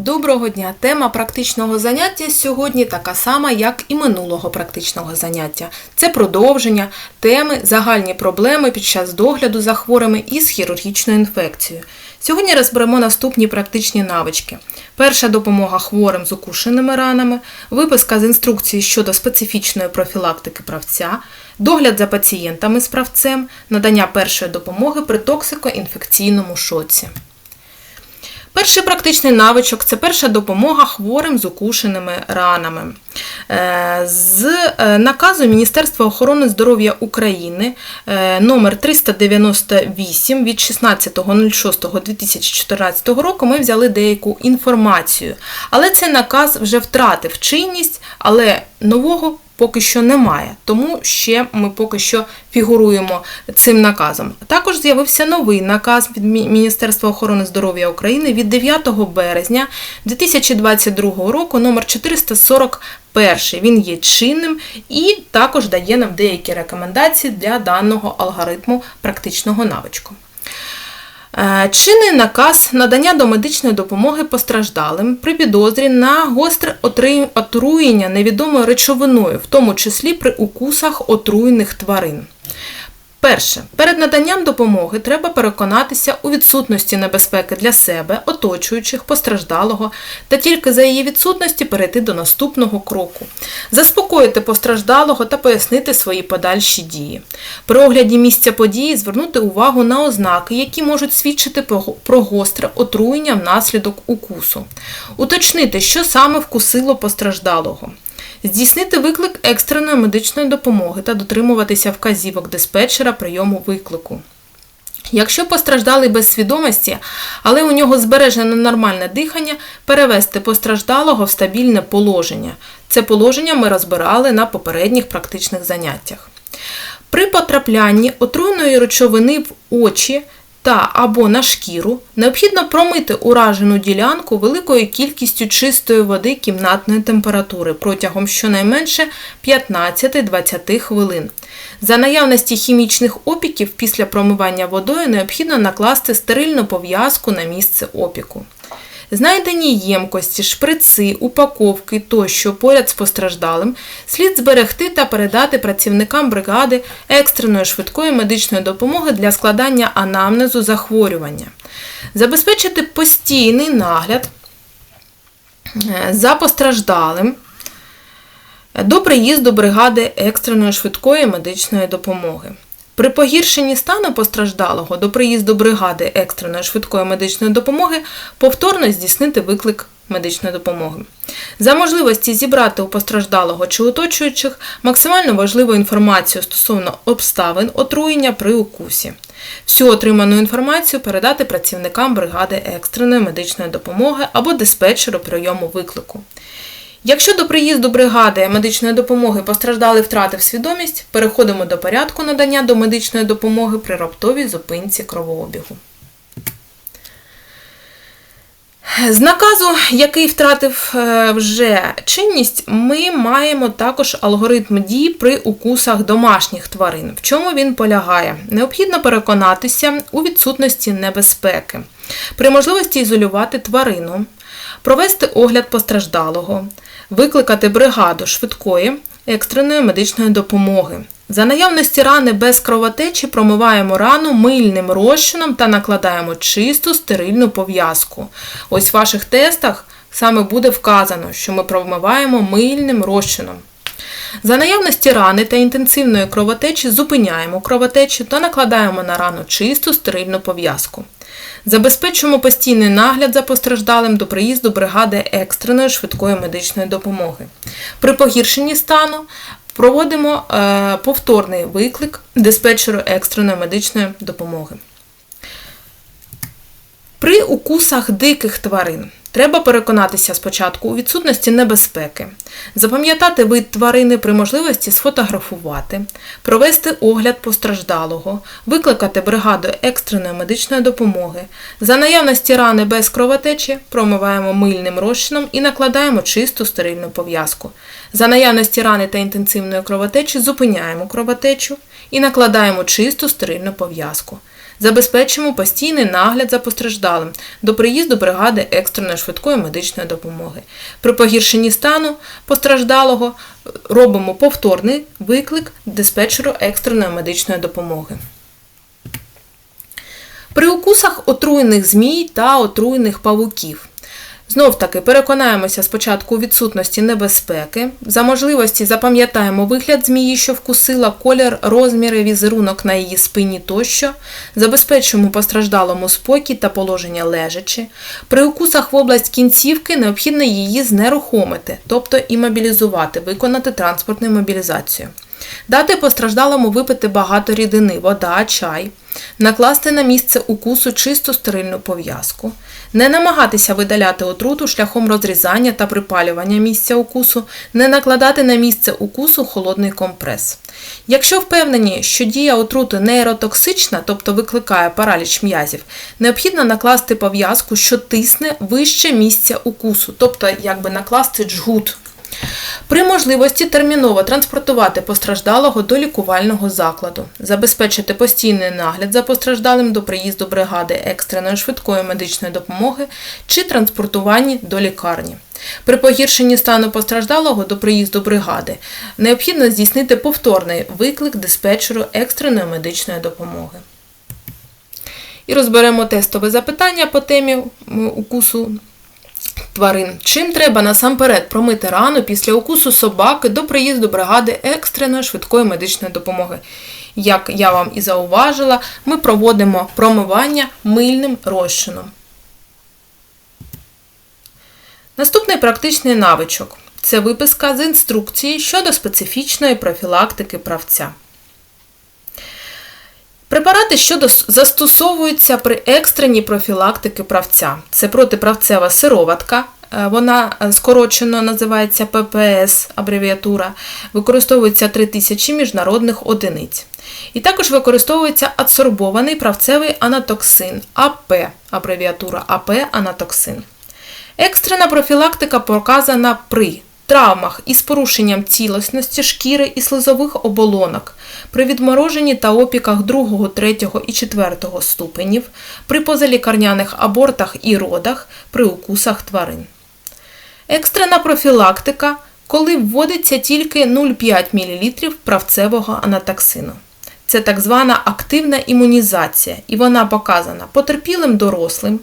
Доброго дня! Тема практичного заняття сьогодні така сама, як і минулого практичного заняття. Це продовження теми загальні проблеми під час догляду за хворими із хірургічною інфекцією. Сьогодні розберемо наступні практичні навички: перша допомога хворим з укушеними ранами, виписка з інструкції щодо специфічної профілактики правця, догляд за пацієнтами з правцем, надання першої допомоги при токсико-інфекційному шоці. Перший практичний навичок це перша допомога хворим з укушеними ранами. Е, З е, наказу Міністерства охорони здоров'я України е, номер 398 від 16.06.2014 року ми взяли деяку інформацію. Але цей наказ вже втратив чинність, але нового поки що немає, тому ще ми поки що фігуруємо цим наказом. Також з'явився новий наказ від Міністерства охорони здоров'я України від 9 березня 2022 року, номер 441. Він є чинним і також дає нам деякі рекомендації для даного алгоритму практичного навичку. Е, Чинний наказ надання домедичної допомоги постраждалим при підозрі на гостре отруєння невідомою речовиною, в тому числі при укусах отруєних тварин. Перше, перед наданням допомоги треба переконатися у відсутності небезпеки для себе, оточуючих, постраждалого, та тільки за її відсутності перейти до наступного кроку, заспокоїти постраждалого та пояснити свої подальші дії. При огляді місця події звернути увагу на ознаки, які можуть свідчити про гостре отруєння внаслідок укусу, уточнити, що саме вкусило постраждалого. Здійснити виклик екстреної медичної допомоги та дотримуватися вказівок диспетчера прийому виклику. Якщо постраждалий без свідомості, але у нього збережено нормальне дихання, перевести постраждалого в стабільне положення. Це положення ми розбирали на попередніх практичних заняттях. При потраплянні отруйної речовини в очі та або на шкіру необхідно промити уражену ділянку великою кількістю чистої води кімнатної температури протягом щонайменше 15-20 хвилин. За наявності хімічних опіків після промивання водою необхідно накласти стерильну пов'язку на місце опіку. Знайдені ємкості, шприци, упаковки тощо поряд з постраждалим слід зберегти та передати працівникам бригади екстреної швидкої медичної допомоги для складання анамнезу захворювання. Забезпечити постійний нагляд е, за постраждалим до приїзду бригади екстреної швидкої медичної допомоги. При погіршенні стану постраждалого до приїзду бригади екстреної швидкої медичної допомоги повторно здійснити виклик медичної допомоги. За можливості зібрати у постраждалого чи оточуючих максимально важливу інформацію стосовно обставин отруєння при укусі. Всю отриману інформацію передати працівникам бригади екстреної медичної допомоги або диспетчеру прийому виклику. Якщо до приїзду бригади медичної допомоги постраждали втратив свідомість, переходимо до порядку надання до медичної допомоги при раптовій зупинці кровообігу. З наказу, який втратив е, вже чинність, ми маємо також алгоритм дій при укусах домашніх тварин. В чому він полягає? Необхідно переконатися у відсутності небезпеки, при можливості ізолювати тварину, провести огляд постраждалого, викликати бригаду швидкої екстреної медичної допомоги. За наявності рани без кровотечі промиваємо рану мильним розчином та накладаємо чисту стерильну пов'язку. Ось в ваших тестах саме буде вказано, що ми промиваємо мильним розчином. За наявності рани та інтенсивної кровотечі зупиняємо кровотечу та накладаємо на рану чисту стерильну пов'язку. Забезпечуємо постійний нагляд за постраждалим до приїзду бригади екстреної швидкої медичної допомоги. При погіршенні стану проводимо е, повторний виклик диспетчеру екстреної медичної допомоги. При укусах диких тварин треба переконатися спочатку у відсутності небезпеки, запам'ятати вид тварини при можливості сфотографувати, провести огляд постраждалого, викликати бригаду екстреної медичної допомоги. За наявності рани без кровотечі промиваємо мильним розчином і накладаємо чисту стерильну пов'язку. За наявності рани та інтенсивної кровотечі зупиняємо кровотечу і накладаємо чисту стерильну пов'язку. Забезпечимо постійний нагляд за постраждалим до приїзду бригади екстреної швидкої медичної допомоги. При погіршенні стану постраждалого робимо повторний виклик диспетчеру екстреної медичної допомоги. При укусах отруєних змій та отруєних павуків. Знов таки переконаємося спочатку у відсутності небезпеки. За можливості запам'ятаємо вигляд змії, що вкусила, колір, розміри, візерунок на її спині тощо. Забезпечуємо постраждалому спокій та положення лежачи. При укусах в область кінцівки необхідно її знерухомити, тобто імобілізувати, виконати транспортну мобілізацію. Дати постраждалому випити багато рідини, вода, чай, накласти на місце укусу чисту стерильну пов'язку, не намагатися видаляти отруту шляхом розрізання та припалювання місця укусу, не накладати на місце укусу холодний компрес. Якщо впевнені, що дія отрути нейротоксична, тобто викликає параліч м'язів, необхідно накласти пов'язку, що тисне вище місця укусу, тобто якби накласти джгут. При можливості терміново транспортувати постраждалого до лікувального закладу, забезпечити постійний нагляд за постраждалим до приїзду бригади екстреної швидкої медичної допомоги чи транспортуванні до лікарні. При погіршенні стану постраждалого до приїзду бригади необхідно здійснити повторний виклик диспетчеру екстреної медичної допомоги. І розберемо тестове запитання по темі укусу тварин. Чим треба насамперед промити рану після укусу собаки до приїзду бригади екстреної швидкої медичної допомоги? Як я вам і зауважила, ми проводимо промивання мильним розчином. Наступний практичний навичок це виписка з інструкції щодо специфічної профілактики правця. Препарати, що застосовуються при екстреній профілактики правця. Це протиправцева сироватка, е, вона е, скорочено називається ППС абревіатура, використовується 3000 міжнародних одиниць. І також використовується адсорбований правцевий анатоксин АП, абревіатура АП анатоксин. Екстрена профілактика показана при травмах із порушенням цілісності шкіри і слизових оболонок, при відмороженні та опіках 2, 3 і 4 ступенів, при позалікарняних абортах і родах, при укусах тварин. Екстрена профілактика, коли вводиться тільки 0,5 мл правцевого анатоксину. Це так звана активна імунізація, і вона показана потерпілим дорослим,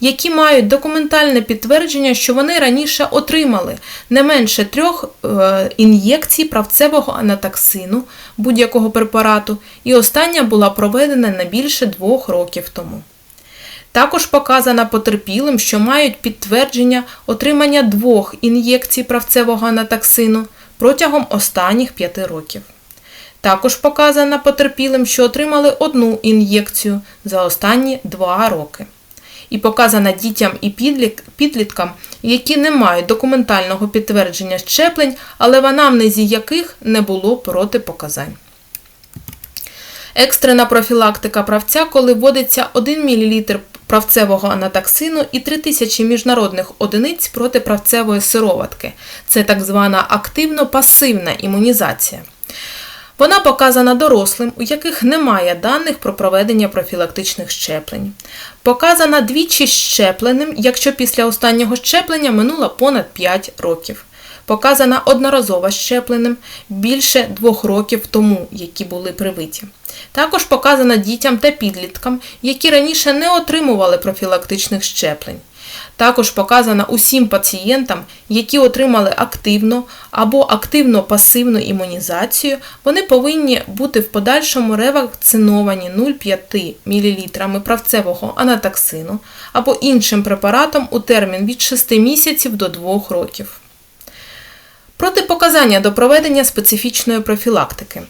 які мають документальне підтвердження, що вони раніше отримали не менше трьох е, ін'єкцій правцевого анатоксину будь-якого препарату, і остання була проведена не більше двох років тому. Також показана потерпілим, що мають підтвердження отримання двох ін'єкцій правцевого анатоксину протягом останніх п'яти років. Також показано потерпілим, що отримали одну ін'єкцію за останні два роки. І показана дітям і підліткам, які не мають документального підтвердження щеплень, але в анамнезі яких не було протипоказань. Екстрена профілактика правця, коли вводиться 1 мл правцевого анатоксину і 3000 міжнародних одиниць протиправцевої сироватки. Це так звана активно-пасивна імунізація. Вона показана дорослим, у яких немає даних про проведення профілактичних щеплень. Показана двічі щепленим, якщо після останнього щеплення минуло понад 5 років. Показана одноразово щепленим більше двох років тому, які були привиті. Також показана дітям та підліткам, які раніше не отримували профілактичних щеплень. Також показана усім пацієнтам, які отримали активну або активно-пасивну імунізацію, вони повинні бути в подальшому ревакциновані 0,5 мл правцевого анатоксину або іншим препаратом у термін від 6 місяців до 2 років. Протипоказання до проведення специфічної профілактики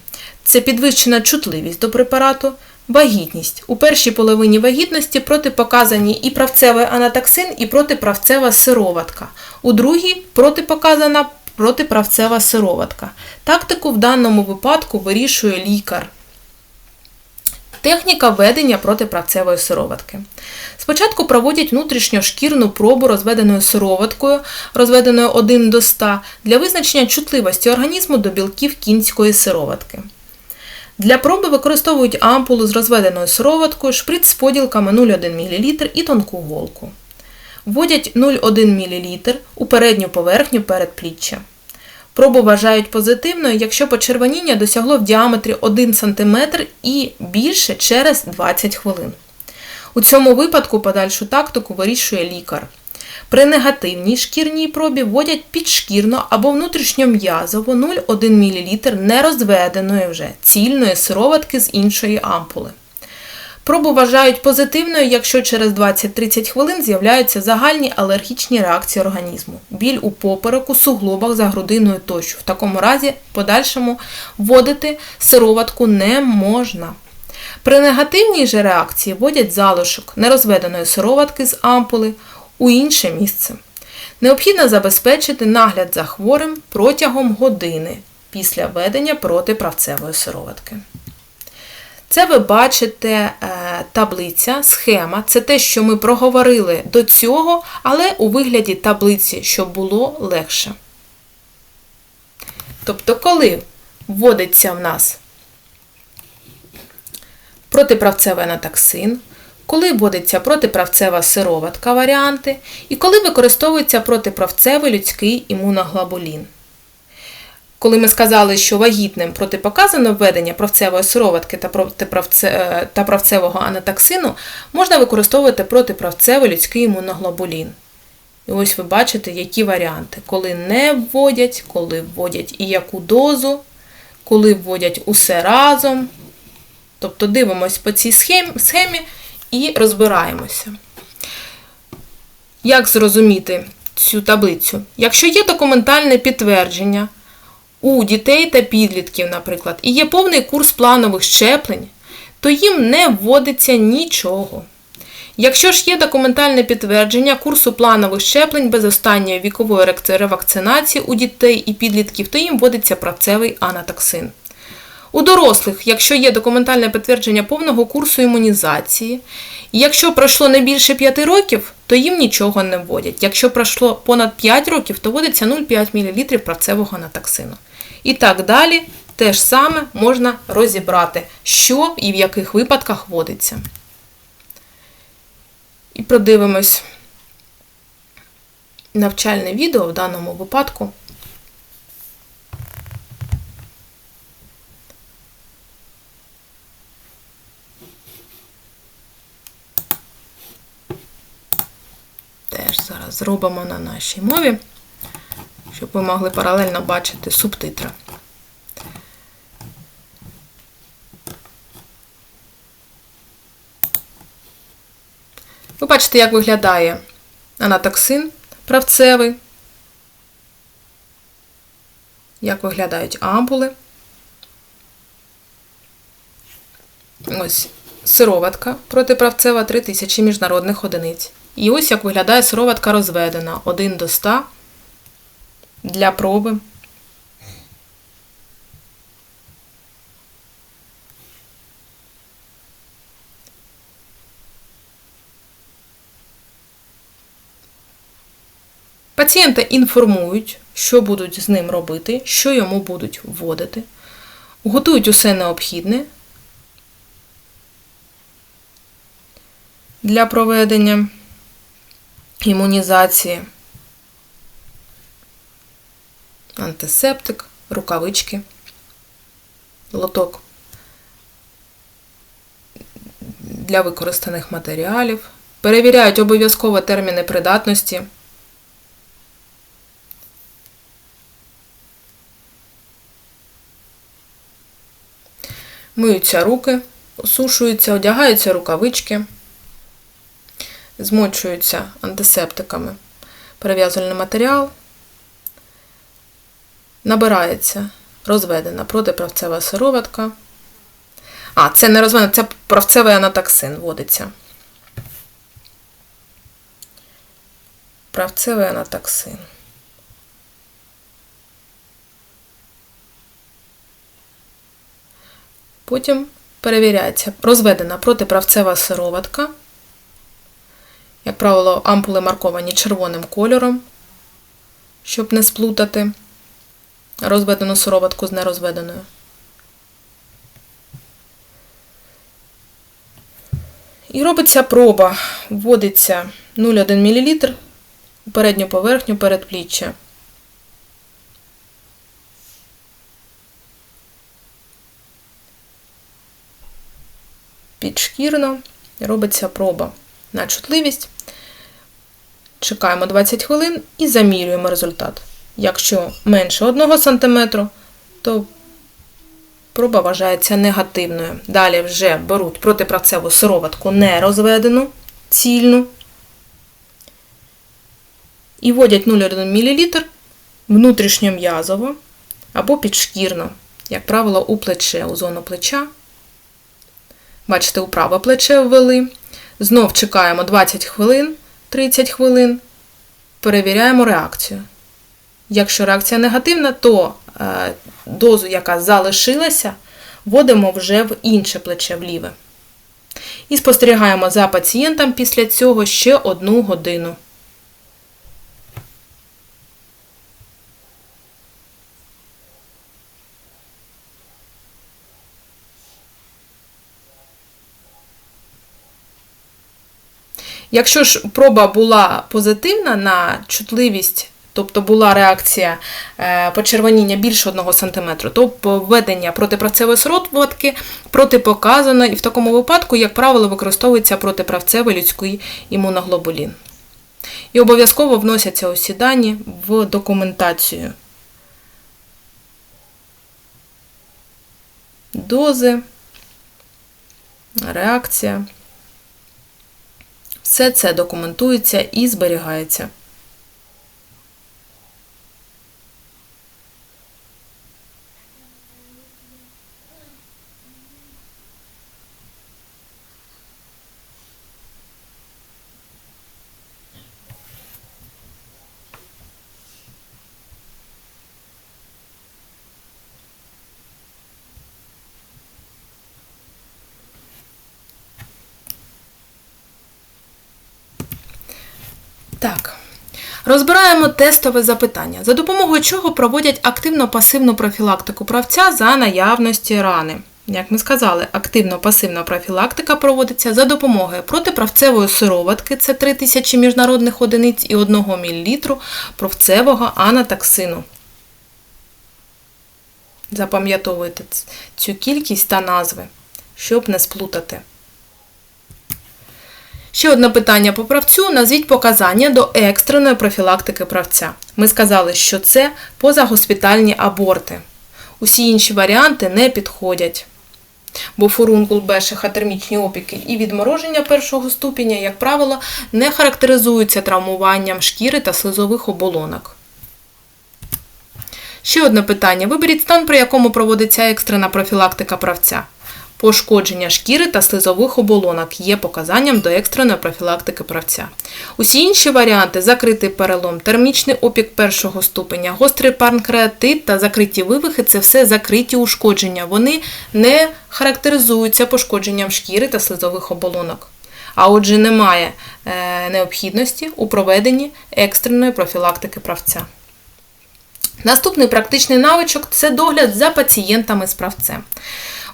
це підвищена чутливість до препарату. Вагітність. У першій половині вагітності протипоказані і правцевий анатоксин, і протиправцева сироватка. У другій протипоказана протиправцева сироватка. Тактику в даному випадку вирішує лікар. Техніка ведення протиправцевої сироватки. Спочатку проводять внутрішньошкірну пробу розведеною сироваткою, розведеною 1 до 100, для визначення чутливості організму до білків кінської сироватки. Для проби використовують ампулу з розведеною сироваткою, шприц з поділками 0,1 мл і тонку голку. Вводять 0,1 мл у передню поверхню передпліччя. Пробу вважають позитивною, якщо почервоніння досягло в діаметрі 1 см і більше через 20 хвилин. У цьому випадку подальшу тактику вирішує лікар. При негативній шкірній пробі вводять підшкірно або внутрішньом'язово 0,1 мл нерозведеної вже цільної сироватки з іншої ампули. Пробу вважають позитивною, якщо через 20-30 хвилин з'являються загальні алергічні реакції організму, біль у попереку, суглобах за грудиною тощо. В такому разі, в подальшому вводити сироватку не можна. При негативній же реакції вводять залишок нерозведеної сироватки з ампули у інше місце. Необхідно забезпечити нагляд за хворим протягом години після введення протиправцевої сироватки. Це ви бачите е, таблиця, схема. Це те, що ми проговорили до цього, але у вигляді таблиці, щоб було легше. Тобто, коли вводиться в нас протиправцевий анатоксин, коли вводиться протиправцева сироватка варіанти, і коли використовується протиправцевий людський імуноглобулін. Коли ми сказали, що вагітним протипоказано введення правцевої сироватки та протиправце... та правцевого анатоксину, можна використовувати протиправцевий людський імуноглобулін. І ось ви бачите, які варіанти, коли не вводять, коли вводять і яку дозу, коли вводять усе разом. Тобто дивимось по цій схемі і розбираємося. Як зрозуміти цю таблицю? Якщо є документальне підтвердження у дітей та підлітків, наприклад, і є повний курс планових щеплень, то їм не вводиться нічого. Якщо ж є документальне підтвердження курсу планових щеплень без останньої вікової ревакцинації у дітей і підлітків, то їм вводиться правцевий анатоксин. У дорослих, якщо є документальне підтвердження повного курсу імунізації, якщо пройшло не більше 5 років, то їм нічого не вводять. Якщо пройшло понад 5 років, то вводиться 0,5 мл правцевого анатоксину. І так далі, те ж саме можна розібрати, що і в яких випадках вводиться. І продивимось навчальне відео в даному випадку. Зробимо на нашій мові, щоб ви могли паралельно бачити субтитри. Ви бачите, як виглядає анатоксин правцевий, як виглядають ампули. Ось сироватка протиправцева 3000 міжнародних одиниць. І ось як виглядає сироватка розведена. 1 до 100 для проби. Пацієнта інформують, що будуть з ним робити, що йому будуть вводити, готують усе необхідне для проведення імунізації, антисептик, рукавички, лоток для використаних матеріалів, перевіряють обов'язково терміни придатності. Миються руки, осушуються, одягаються рукавички, змочуються антисептиками перев'язувальний матеріал, набирається розведена протиправцева сироватка. А, це не розведена, це правцевий анатоксин вводиться. Правцевий анатоксин. Потім перевіряється розведена протиправцева сироватка. Як правило, ампули марковані червоним кольором, щоб не сплутати розведену сироватку з нерозведеною. І робиться проба, вводиться 0,1 мл у передню поверхню передпліччя. Підшкірно робиться проба на чутливість. Чекаємо 20 хвилин і замірюємо результат. Якщо менше 1 см, то проба вважається негативною. Далі вже беруть протипрацеву сироватку не розведену, цільну. І вводять 0,1 мл внутрішньом'язово або підшкірно, як правило, у плече, у зону плеча. Бачите, у праве плече ввели. Знов чекаємо 20 хвилин, 30 хвилин, перевіряємо реакцію. Якщо реакція негативна, то е, дозу, яка залишилася, вводимо вже в інше плече в ліве. І спостерігаємо за пацієнтом після цього ще одну годину. Якщо ж проба була позитивна на чутливість, тобто була реакція е, почервоніння більше 1 см, то введення протипрацевої сироватки протипоказано, і в такому випадку, як правило, використовується протиправцевий людський імуноглобулін. І обов'язково вносяться усі дані в документацію. Дози, реакція. Все це документується і зберігається. Так. Розбираємо тестове запитання, за допомогою чого проводять активно-пасивну профілактику правця за наявності рани. Як ми сказали, активно-пасивна профілактика проводиться за допомогою протиправцевої сироватки, це 3000 міжнародних одиниць і 1 мл правцевого анатоксину. Запам'ятовуйте цю кількість та назви, щоб не сплутати. Ще одне питання по правцю. Назвіть показання до екстреної профілактики правця. Ми сказали, що це позагоспітальні аборти. Усі інші варіанти не підходять. Бо фурункул бешиха, термічні опіки і відмороження першого ступеня, як правило, не характеризуються травмуванням шкіри та слизових оболонок. Ще одне питання. Виберіть стан, при якому проводиться екстрена профілактика правця. Пошкодження шкіри та слизових оболонок є показанням до екстреної профілактики правця. Усі інші варіанти закритий перелом, термічний опік першого ступеня, гострий панкреатит та закриті вивихи це все закриті ушкодження. Вони не характеризуються пошкодженням шкіри та слизових оболонок. А отже, немає е, необхідності у проведенні екстреної профілактики правця. Наступний практичний навичок це догляд за пацієнтами з правцем.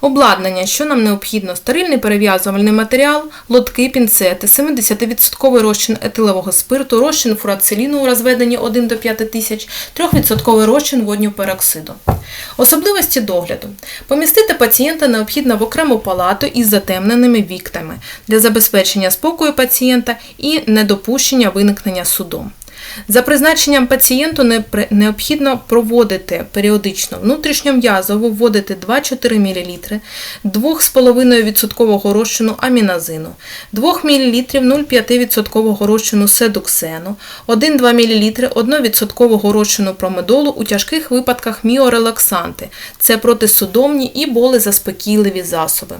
Обладнання, що нам необхідно, стерильний перев'язувальний матеріал, лотки, пінцети, 70% розчин етилового спирту, розчин фурацеліну у розведенні 1 до 5 тисяч, 3% розчин водню пероксиду. Особливості догляду. Помістити пацієнта необхідно в окрему палату із затемненими віктами для забезпечення спокою пацієнта і недопущення виникнення судом. За призначенням пацієнту необхідно проводити періодично внутрішньом'язово вводити 2-4 мл 2,5% розчину аміназину, 2 мл 0,5% розчину седуксену, 1-2 мл 1% розчину промедолу у тяжких випадках міорелаксанти це протисудомні і болезаспокійливі засоби.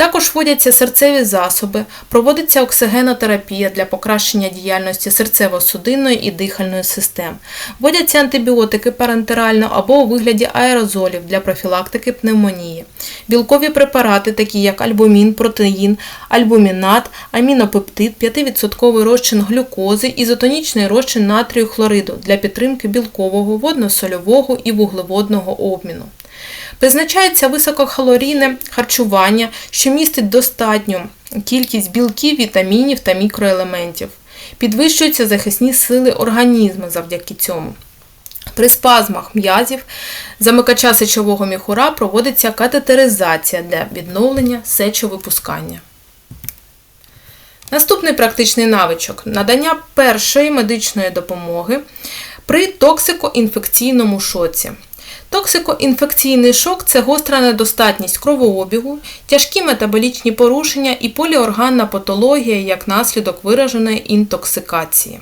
Також вводяться серцеві засоби, проводиться оксигенотерапія для покращення діяльності серцево-судинної і дихальної систем. Вводяться антибіотики парентерально або у вигляді аерозолів для профілактики пневмонії. Білкові препарати, такі як альбумін, протеїн, альбумінат, амінопептид, 5% розчин глюкози, ізотонічний розчин натрію хлориду для підтримки білкового, водно-сольового і вуглеводного обміну. Призначається висококалорійне харчування, що містить достатньо кількість білків, вітамінів та мікроелементів. Підвищуються захисні сили організму завдяки цьому. При спазмах м'язів замикача сечового міхура проводиться катетеризація для відновлення сечовипускання. Наступний практичний навичок надання першої медичної допомоги при токсико-інфекційному шоці. Токсико-інфекційний шок це гостра недостатність кровообігу, тяжкі метаболічні порушення і поліорганна патологія як наслідок вираженої інтоксикації.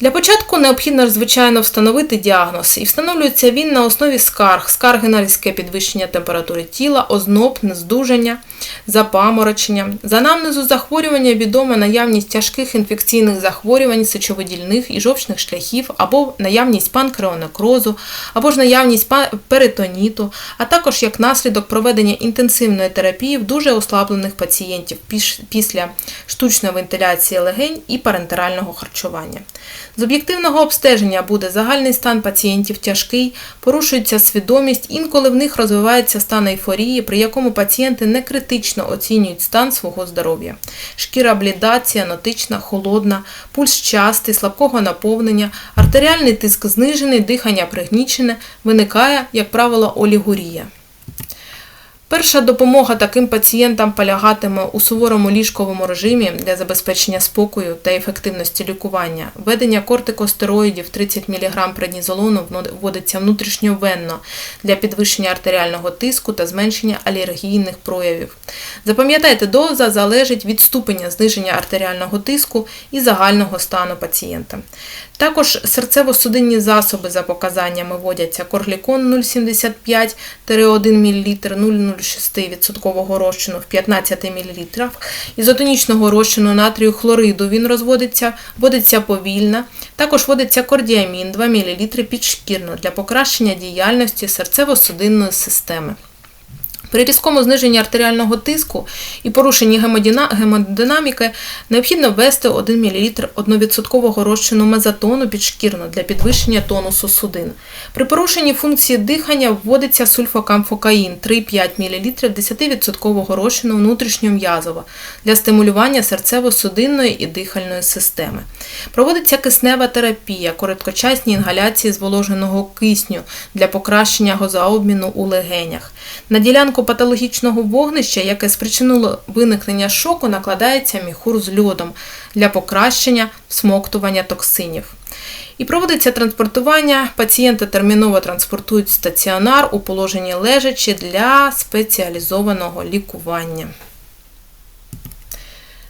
Для початку необхідно, звичайно, встановити діагноз, і встановлюється він на основі скарг, скарги на різке підвищення температури тіла, озноб, нездужання, запаморочення. За анамнезу захворювання відома наявність тяжких інфекційних захворювань сечовидільних і жовчних шляхів, або наявність панкреонекрозу, або ж наявність перитоніту, а також як наслідок проведення інтенсивної терапії в дуже ослаблених пацієнтів після штучної вентиляції легень і парентерального харчування. З об'єктивного обстеження буде загальний стан пацієнтів тяжкий, порушується свідомість, інколи в них розвивається стан ейфорії, при якому пацієнти не критично оцінюють стан свого здоров'я. Шкіра бліда, ціанотична, холодна, пульс частий, слабкого наповнення, артеріальний тиск знижений, дихання пригнічене, виникає, як правило, олігурія. Перша допомога таким пацієнтам полягатиме у суворому ліжковому режимі для забезпечення спокою та ефективності лікування. Введення кортикостероїдів 30 мг преднізолону вводиться внутрішньовенно для підвищення артеріального тиску та зменшення алергійних проявів. Запам'ятайте, доза залежить від ступеня зниження артеріального тиску і загального стану пацієнта. Також серцево-судинні засоби за показаннями вводяться корглікон 0,75-1 мл 0,06% розчину в 15 мл, ізотонічного розчину натрію хлориду він розводиться, вводиться повільно. Також вводиться кордіамін 2 мл підшкірно для покращення діяльності серцево-судинної системи. При різкому зниженні артеріального тиску і порушенні гемодинаміки необхідно ввести 1 мл 1% розчину мезотону підшкірно для підвищення тонусу судин. При порушенні функції дихання вводиться сульфокамфокаїн 3,5 мл 10% розчину внутрішньом'язово для стимулювання серцево-судинної і дихальної системи. Проводиться киснева терапія, короткочасні інгаляції зволоженого кисню для покращення газообміну у легенях. На ділянку патологічного вогнища, яке спричинило виникнення шоку, накладається міхур з льодом для покращення всмоктування токсинів. І проводиться транспортування. Пацієнта терміново транспортують в стаціонар у положенні лежачі для спеціалізованого лікування.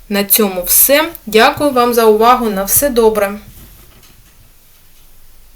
На цьому все. Дякую вам за увагу. На все добре.